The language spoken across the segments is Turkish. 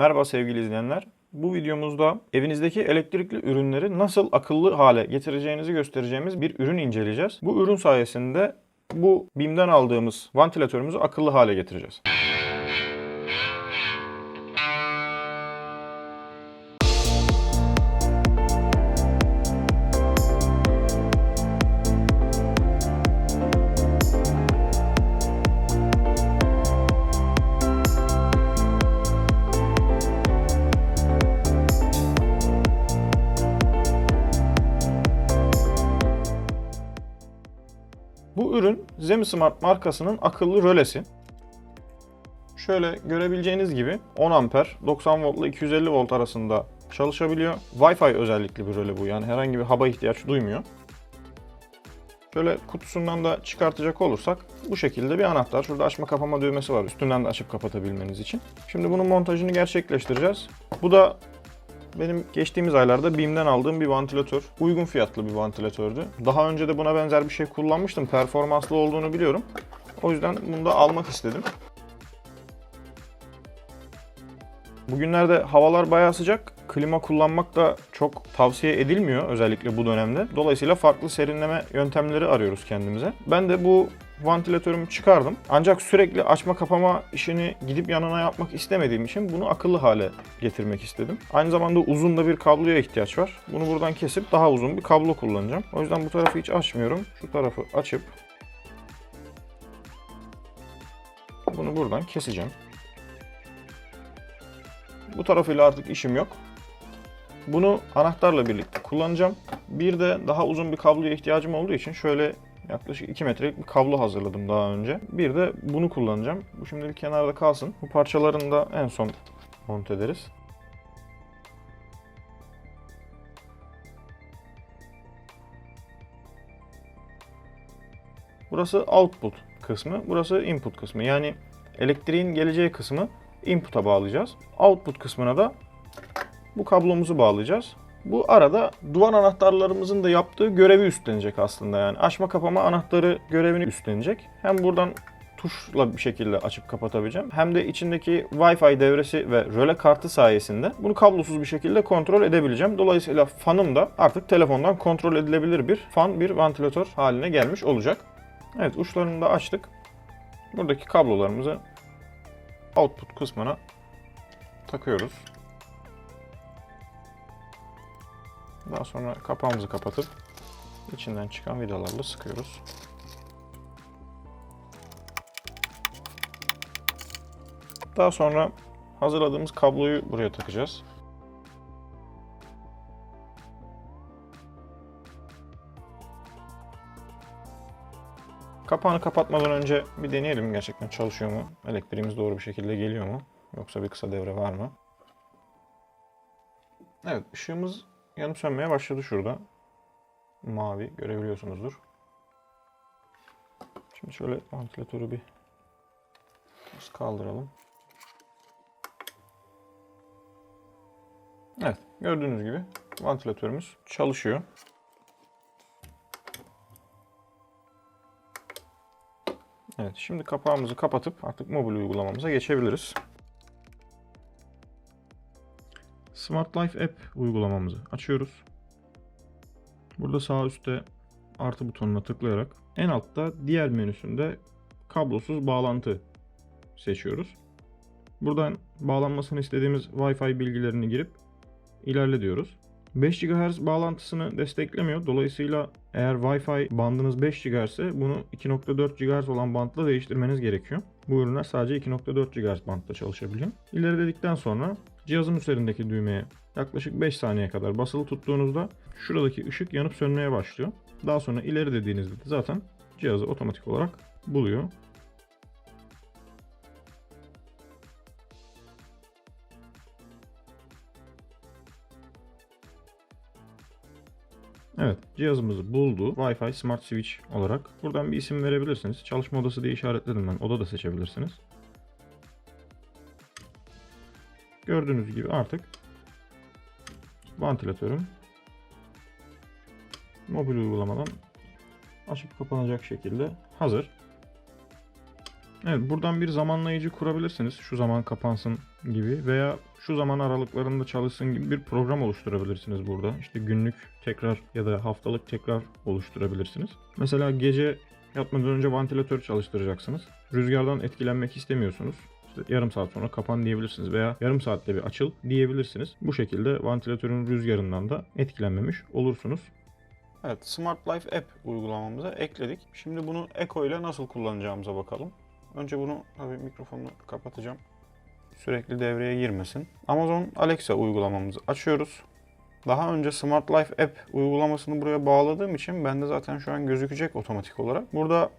Merhaba sevgili izleyenler. Bu videomuzda evinizdeki elektrikli ürünleri nasıl akıllı hale getireceğinizi göstereceğimiz bir ürün inceleyeceğiz. Bu ürün sayesinde bu BİM'den aldığımız vantilatörümüzü akıllı hale getireceğiz. Zemismart markasının akıllı rölesi. Şöyle görebileceğiniz gibi 10 amper 90 voltla 250 volt arasında çalışabiliyor. Wi-Fi özellikli bir röle bu yani herhangi bir haba ihtiyaç duymuyor. Şöyle kutusundan da çıkartacak olursak bu şekilde bir anahtar. Şurada açma kapama düğmesi var üstünden de açıp kapatabilmeniz için. Şimdi bunun montajını gerçekleştireceğiz. Bu da benim geçtiğimiz aylarda BİM'den aldığım bir vantilatör. Uygun fiyatlı bir vantilatördü. Daha önce de buna benzer bir şey kullanmıştım. Performanslı olduğunu biliyorum. O yüzden bunu da almak istedim. Bugünlerde havalar bayağı sıcak. Klima kullanmak da çok tavsiye edilmiyor özellikle bu dönemde. Dolayısıyla farklı serinleme yöntemleri arıyoruz kendimize. Ben de bu vantilatörümü çıkardım. Ancak sürekli açma kapama işini gidip yanına yapmak istemediğim için bunu akıllı hale getirmek istedim. Aynı zamanda uzun da bir kabloya ihtiyaç var. Bunu buradan kesip daha uzun bir kablo kullanacağım. O yüzden bu tarafı hiç açmıyorum. Şu tarafı açıp bunu buradan keseceğim. Bu tarafıyla artık işim yok. Bunu anahtarla birlikte kullanacağım. Bir de daha uzun bir kabloya ihtiyacım olduğu için şöyle yaklaşık 2 metrelik bir kablo hazırladım daha önce. Bir de bunu kullanacağım. Bu şimdi bir kenarda kalsın. Bu parçalarını da en son monte ederiz. Burası output kısmı, burası input kısmı. Yani elektriğin geleceği kısmı input'a bağlayacağız. Output kısmına da bu kablomuzu bağlayacağız. Bu arada duvar anahtarlarımızın da yaptığı görevi üstlenecek aslında yani. Açma kapama anahtarı görevini üstlenecek. Hem buradan tuşla bir şekilde açıp kapatabileceğim. Hem de içindeki Wi-Fi devresi ve röle kartı sayesinde bunu kablosuz bir şekilde kontrol edebileceğim. Dolayısıyla fanım da artık telefondan kontrol edilebilir bir fan, bir vantilatör haline gelmiş olacak. Evet uçlarını da açtık. Buradaki kablolarımızı output kısmına takıyoruz. Daha sonra kapağımızı kapatıp içinden çıkan vidalarla sıkıyoruz. Daha sonra hazırladığımız kabloyu buraya takacağız. Kapağını kapatmadan önce bir deneyelim gerçekten çalışıyor mu? Elektriğimiz doğru bir şekilde geliyor mu? Yoksa bir kısa devre var mı? Evet ışığımız yanıp sönmeye başladı şurada. Mavi görebiliyorsunuzdur. Şimdi şöyle vantilatörü bir kaldıralım. Evet gördüğünüz gibi vantilatörümüz çalışıyor. Evet şimdi kapağımızı kapatıp artık mobil uygulamamıza geçebiliriz. Smart Life App uygulamamızı açıyoruz. Burada sağ üstte artı butonuna tıklayarak en altta diğer menüsünde kablosuz bağlantı seçiyoruz. Buradan bağlanmasını istediğimiz Wi-Fi bilgilerini girip ilerle diyoruz. 5 GHz bağlantısını desteklemiyor. Dolayısıyla eğer Wi-Fi bandınız 5 GHz ise bunu 2.4 GHz olan bantla değiştirmeniz gerekiyor. Bu ürünler sadece 2.4 GHz bantta çalışabiliyor. İleri dedikten sonra cihazın üzerindeki düğmeye yaklaşık 5 saniye kadar basılı tuttuğunuzda şuradaki ışık yanıp sönmeye başlıyor. Daha sonra ileri dediğinizde de zaten cihazı otomatik olarak buluyor. Evet, cihazımızı buldu. Wi-Fi Smart Switch olarak. Buradan bir isim verebilirsiniz. Çalışma odası diye işaretledim ben. Oda da seçebilirsiniz. Gördüğünüz gibi artık vantilatörüm mobil uygulamadan açıp kapanacak şekilde hazır. Evet buradan bir zamanlayıcı kurabilirsiniz. Şu zaman kapansın gibi veya şu zaman aralıklarında çalışsın gibi bir program oluşturabilirsiniz burada. İşte günlük tekrar ya da haftalık tekrar oluşturabilirsiniz. Mesela gece yatmadan önce vantilatör çalıştıracaksınız. Rüzgardan etkilenmek istemiyorsunuz. İşte yarım saat sonra kapan diyebilirsiniz veya yarım saatte bir açıl diyebilirsiniz. Bu şekilde vantilatörün rüzgarından da etkilenmemiş olursunuz. Evet, Smart Life App uygulamamıza ekledik. Şimdi bunu Echo ile nasıl kullanacağımıza bakalım. Önce bunu tabii mikrofonunu kapatacağım. Sürekli devreye girmesin. Amazon Alexa uygulamamızı açıyoruz. Daha önce Smart Life App uygulamasını buraya bağladığım için bende zaten şu an gözükecek otomatik olarak. Burada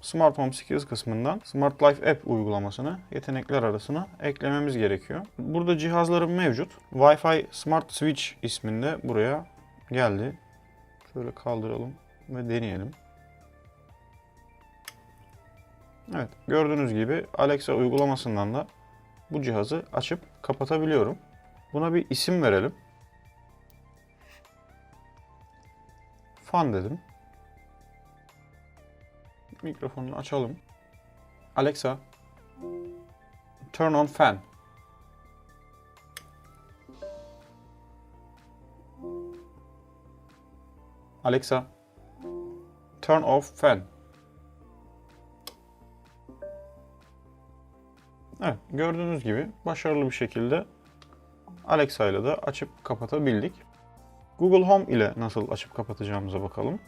Smart Home Skills kısmından Smart Life App uygulamasını yetenekler arasına eklememiz gerekiyor. Burada cihazlarım mevcut. Wi-Fi Smart Switch isminde buraya geldi. Şöyle kaldıralım ve deneyelim. Evet, gördüğünüz gibi Alexa uygulamasından da bu cihazı açıp kapatabiliyorum. Buna bir isim verelim. Fan dedim. Mikrofonunu açalım. Alexa, turn on fan. Alexa, turn off fan. Evet, gördüğünüz gibi başarılı bir şekilde Alexa ile de açıp kapatabildik. Google Home ile nasıl açıp kapatacağımıza bakalım.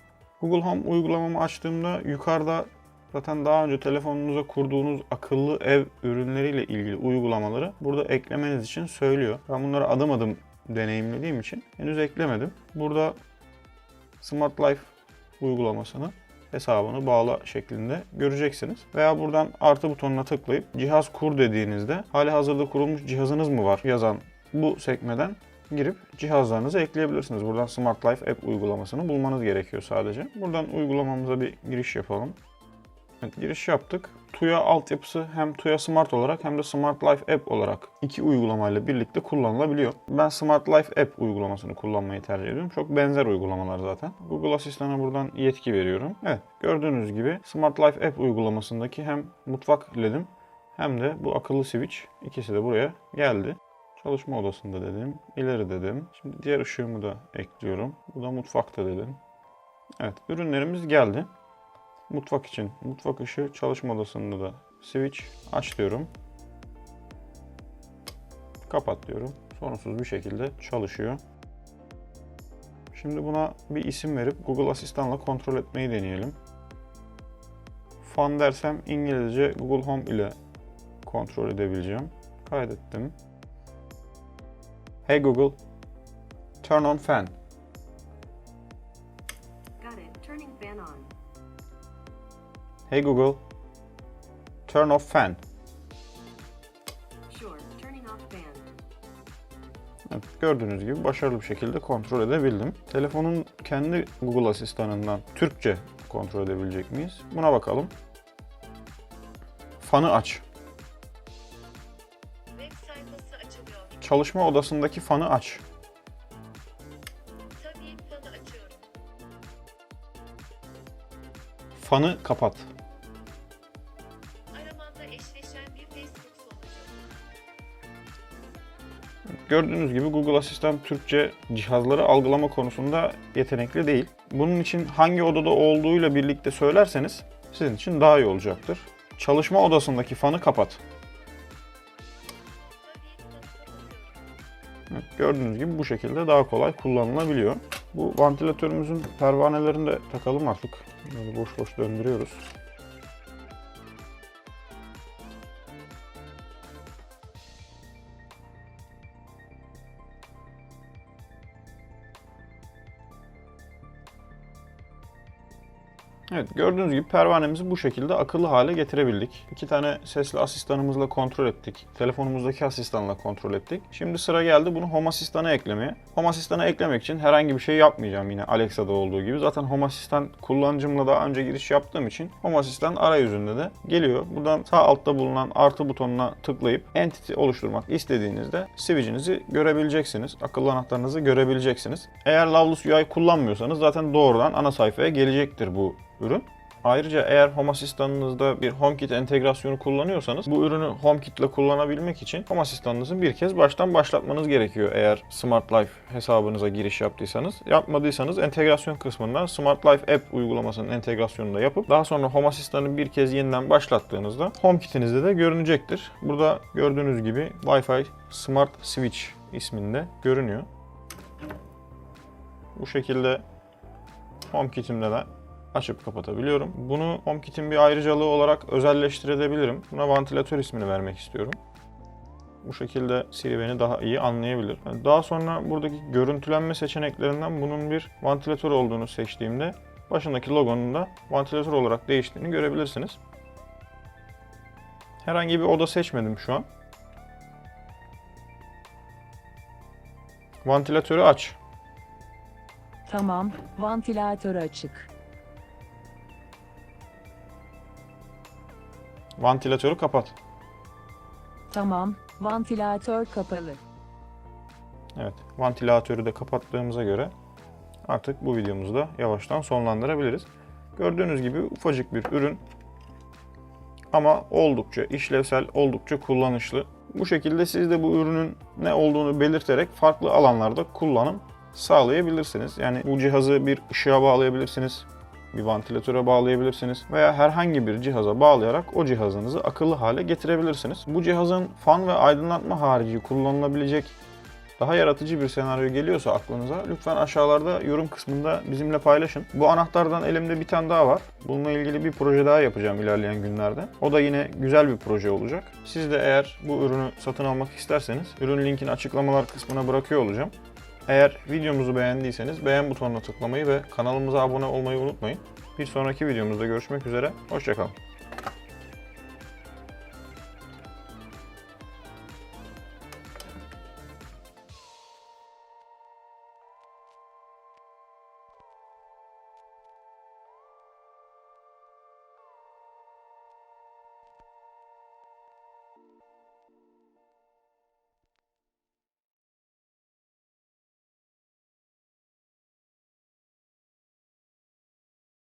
Google Home uygulamamı açtığımda yukarıda zaten daha önce telefonunuza kurduğunuz akıllı ev ürünleriyle ilgili uygulamaları burada eklemeniz için söylüyor. Ben bunları adım adım deneyimlediğim için henüz eklemedim. Burada Smart Life uygulamasını hesabını bağla şeklinde göreceksiniz. Veya buradan artı butonuna tıklayıp cihaz kur dediğinizde hali hazırda kurulmuş cihazınız mı var yazan bu sekmeden girip cihazlarınızı ekleyebilirsiniz. Buradan Smart Life App uygulamasını bulmanız gerekiyor sadece. Buradan uygulamamıza bir giriş yapalım. Evet, giriş yaptık. Tuya altyapısı hem Tuya Smart olarak hem de Smart Life App olarak iki uygulamayla birlikte kullanılabiliyor. Ben Smart Life App uygulamasını kullanmayı tercih ediyorum. Çok benzer uygulamalar zaten. Google Asistan'a buradan yetki veriyorum. Evet, gördüğünüz gibi Smart Life App uygulamasındaki hem mutfak ledim hem de bu akıllı switch ikisi de buraya geldi. Çalışma odasında dedim. ileri dedim. Şimdi diğer ışığımı da ekliyorum. Bu da mutfakta dedim. Evet, ürünlerimiz geldi. Mutfak için mutfak ışığı çalışma odasında da switch aç diyorum. Kapat diyorum. Sorunsuz bir şekilde çalışıyor. Şimdi buna bir isim verip Google Asistan'la kontrol etmeyi deneyelim. Fan dersem İngilizce Google Home ile kontrol edebileceğim. Kaydettim. Hey Google, turn on fan. Got it. Turning fan on. Hey Google, turn off fan. Sure. Turning off fan. Evet, gördüğünüz gibi başarılı bir şekilde kontrol edebildim. Telefonun kendi Google asistanından Türkçe kontrol edebilecek miyiz? Buna bakalım. Fanı aç. Çalışma odasındaki fanı aç. Fanı kapat. Gördüğünüz gibi Google Asistan Türkçe cihazları algılama konusunda yetenekli değil. Bunun için hangi odada olduğuyla birlikte söylerseniz sizin için daha iyi olacaktır. Çalışma odasındaki fanı kapat. Gördüğünüz gibi bu şekilde daha kolay kullanılabiliyor. Bu vantilatörümüzün pervanelerini de takalım artık. Böyle boş boş döndürüyoruz. Evet gördüğünüz gibi pervanemizi bu şekilde akıllı hale getirebildik. İki tane sesli asistanımızla kontrol ettik. Telefonumuzdaki asistanla kontrol ettik. Şimdi sıra geldi bunu Home Asistan'a eklemeye. Home Asistan'a eklemek için herhangi bir şey yapmayacağım yine Alexa'da olduğu gibi. Zaten Home Asistan kullanıcımla daha önce giriş yaptığım için Home Asistan arayüzünde de geliyor. Buradan sağ altta bulunan artı butonuna tıklayıp Entity oluşturmak istediğinizde switch'inizi görebileceksiniz. Akıllı anahtarınızı görebileceksiniz. Eğer Loveless UI kullanmıyorsanız zaten doğrudan ana sayfaya gelecektir bu ürün. Ayrıca eğer Home Asistan'ınızda bir HomeKit entegrasyonu kullanıyorsanız bu ürünü HomeKit ile kullanabilmek için Home Asistan'ınızın bir kez baştan başlatmanız gerekiyor eğer Smart Life hesabınıza giriş yaptıysanız. Yapmadıysanız entegrasyon kısmından Smart Life App uygulamasının entegrasyonunu da yapıp daha sonra Home Asistan'ı bir kez yeniden başlattığınızda HomeKit'inizde de görünecektir. Burada gördüğünüz gibi Wi-Fi Smart Switch isminde görünüyor. Bu şekilde HomeKit'imde de açıp kapatabiliyorum. Bunu HomeKit'in bir ayrıcalığı olarak özelleştirebilirim. Buna vantilatör ismini vermek istiyorum. Bu şekilde Siri beni daha iyi anlayabilir. Daha sonra buradaki görüntülenme seçeneklerinden bunun bir vantilatör olduğunu seçtiğimde başındaki logonun da vantilatör olarak değiştiğini görebilirsiniz. Herhangi bir oda seçmedim şu an. Vantilatörü aç. Tamam, vantilatör açık. Vantilatörü kapat. Tamam, vantilatör kapalı. Evet, vantilatörü de kapattığımıza göre artık bu videomuzu da yavaştan sonlandırabiliriz. Gördüğünüz gibi ufacık bir ürün ama oldukça işlevsel, oldukça kullanışlı. Bu şekilde siz de bu ürünün ne olduğunu belirterek farklı alanlarda kullanım sağlayabilirsiniz. Yani bu cihazı bir ışığa bağlayabilirsiniz, bir vantilatöre bağlayabilirsiniz veya herhangi bir cihaza bağlayarak o cihazınızı akıllı hale getirebilirsiniz. Bu cihazın fan ve aydınlatma harici kullanılabilecek daha yaratıcı bir senaryo geliyorsa aklınıza lütfen aşağılarda yorum kısmında bizimle paylaşın. Bu anahtardan elimde bir tane daha var. Bununla ilgili bir proje daha yapacağım ilerleyen günlerde. O da yine güzel bir proje olacak. Siz de eğer bu ürünü satın almak isterseniz ürün linkini açıklamalar kısmına bırakıyor olacağım. Eğer videomuzu beğendiyseniz beğen butonuna tıklamayı ve kanalımıza abone olmayı unutmayın. Bir sonraki videomuzda görüşmek üzere. Hoşçakalın.